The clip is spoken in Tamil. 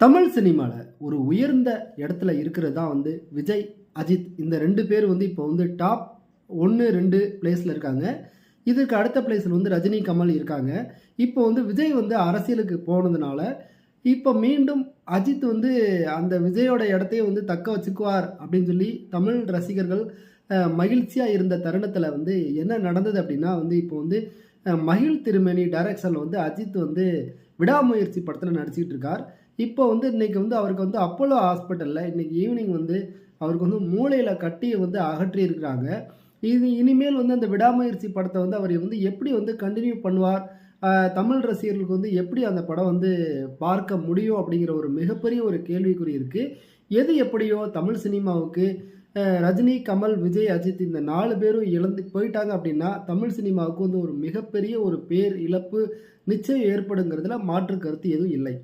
தமிழ் சினிமாவில் ஒரு உயர்ந்த இடத்துல இருக்கிறது தான் வந்து விஜய் அஜித் இந்த ரெண்டு பேர் வந்து இப்போ வந்து டாப் ஒன்று ரெண்டு பிளேஸில் இருக்காங்க. இதுக்கு அடுத்த பிளேஸில் வந்து ரஜினி கமல் இருக்காங்க. இப்போ வந்து விஜய் வந்து அரசியலுக்கு போனதுனால இப்போ மீண்டும் அஜித் வந்து அந்த விஜயோட இடத்தையே வந்து தக்க வச்சுக்குவார் அப்படின்னு சொல்லி தமிழ் ரசிகர்கள் மகிழ்ச்சியாக இருந்த தருணத்தில் வந்து என்ன நடந்தது அப்படின்னா வந்து இப்போ வந்து மகிழ் திருமணி டைரக்ஷனில் வந்து அஜித் வந்து விடாமுயற்சி படத்தில் நடிச்சிக்கிட்டு இருக்கார். இப்போ வந்து இன்றைக்கி வந்து அவருக்கு வந்து அப்போலோ ஹாஸ்பிட்டலில் இன்றைக்கி ஈவினிங் வந்து அவருக்கு வந்து மூளையில் கட்டியை வந்து அகற்றி இருக்கிறாங்க. இது இனிமேல் வந்து அந்த விடாமுயற்சி படத்தை வந்து அவர் வந்து எப்படி வந்து கண்டினியூ பண்ணுவார்? தமிழ் ரசிகர்களுக்கு வந்து எப்படி அந்த படம் வந்து பார்க்க முடியும் அப்படிங்கிற ஒரு மிகப்பெரிய ஒரு கேள்விக்குறி இருக்குது எது எப்படியோ தமிழ் சினிமாவுக்கு ரஜினி கமல் விஜய் அஜித் இந்த நாலு பேரும் இழந்து போயிட்டாங்க அப்படின்னா தமிழ் சினிமாவுக்கு வந்து ஒரு மிகப்பெரிய ஒரு பேர் இழப்பு நிச்சயம் ஏற்படுங்கிறதுல மாற்று கருத்து எதுவும் இல்லை.